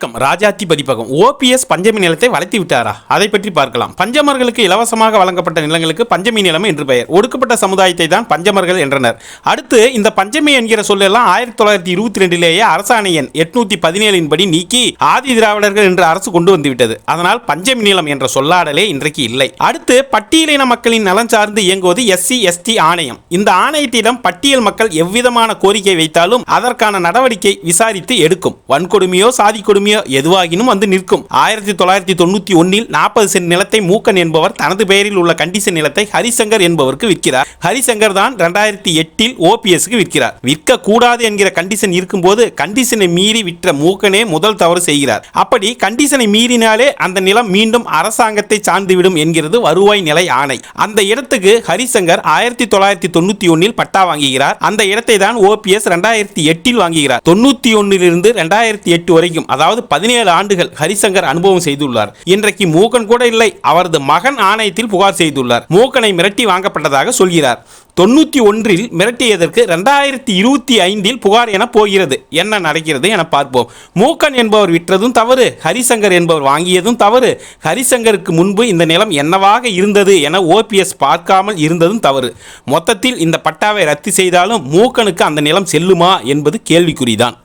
வணக்கம். ராஜாத்தி பதிப்பகம் ஓபிஎஸ் பஞ்சமி நிலத்தை வளைத்து விட்டாரா? அதை பற்றி பார்க்கலாம். பஞ்சமர்களுக்கு இலவசமாக வழங்கப்பட்ட நிலங்களுக்கு பஞ்சமி நிலம் என்று பெயர். ஒடுக்கப்பட்ட சமுதாயத்தை தான் பஞ்சமர்கள் என்றனர். அடுத்து இந்த பஞ்சமி என்கிற சொல்லெல்லாம் ஆயிரத்தி தொள்ளாயிரத்தி இருபத்தி ரெண்டிலேயே அரசாணை எண் எட்நூத்தி பதினேழின் படி நீக்கி ஆதி திராவிடர்கள் என்று அரசு கொண்டு வந்துவிட்டது. அதனால் பஞ்சமி நிலம் என்ற சொல்லாடலே இன்றைக்கு இல்லை. அடுத்து பட்டியலின மக்களின் நலன் சார்ந்து இயங்குவது எஸ்சி எஸ்டி ஆணையம். இந்த ஆணையத்திடம் பட்டியல் மக்கள் எவ்விதமான கோரிக்கை வைத்தாலும் அதற்கான நடவடிக்கை விசாரித்து எடுக்கும். வன்கொடுமையோ சாதி கொடுமையோ பூமியோ எதுவாகினும் வந்து நிற்கும். ஆயிரத்தி தொள்ளாயிரத்தி தொண்ணூத்தி ஒன்னில் நாற்பது சென்ட் நிலத்தை மூக்கன் என்பவர் தனது பெயரில் உள்ள கண்டிஷன் நிலத்தை ஹரிசங்கர் என்பவருக்கு விற்கிறார். ஹரிசங்கர் தான் ரெண்டாயிரத்தி எட்டில் ஓபிஎஸ்க்கு விற்கிறார். விற்க கூடாது என்கிற கண்டிஷன் இருக்கும்போது கண்டிஷனை மீறி விற்ற மூக்கனே முதல் தவறு செய்கிறார். அப்படி கண்டிஷனை மீறினாலே அந்த நிலம் மீண்டும் அரசாங்கத்தை சார்ந்துவிடும் என்கிறது வருவாய் நிலை ஆணை. அந்த இடத்துக்கு ஹரிசங்கர் ஆயிரத்தி தொள்ளாயிரத்தி தொண்ணூத்தி ஒன்னில் பட்டா வாங்குகிறார். அந்த இடத்தை தான் ஓபிஎஸ் ரெண்டாயிரத்தி எட்டில் வாங்குகிறார். தொண்ணூத்தி ஒன்னிலிருந்து ரெண்டாயிரத்தி எட்டு வரைக்கும் அதாவது பதினேழு ஆண்டுகள் ஹரிசங்கர் அனுபவம் செய்துள்ளார். இன்றைக்கு மூக்கன் கூட இல்லை அவரது மகன் ஆணையத்தில் புகார் செய்துள்ளார். மூக்கனை மிரட்டி வாங்கப்பட்டதாக சொல்கிறார். தொண்ணூத்தி ஒன்றில் மிரட்டியதற்கு ரெண்டாயிரத்தி இருபத்தி ஐந்தில் புகார் என போகிறது. என்ன நடக்கிறது என பார்ப்போம். மூக்கன் என்பவர் விற்றதும் தவறு ஹரிசங்கர் என்பவர் வாங்கியதும் தவறு. ஹரிசங்கருக்கு முன்பு இந்த நிலம் என்னவாக இருந்தது என ஓபிஎஸ் பார்க்காமல் இருந்ததும் தவறு. மொத்தத்தில் இந்த பட்டாவை ரத்து செய்தாலும் மூக்கனுக்கு அந்த நிலம் செல்லுமா என்பது கேள்விக்குறிதான்.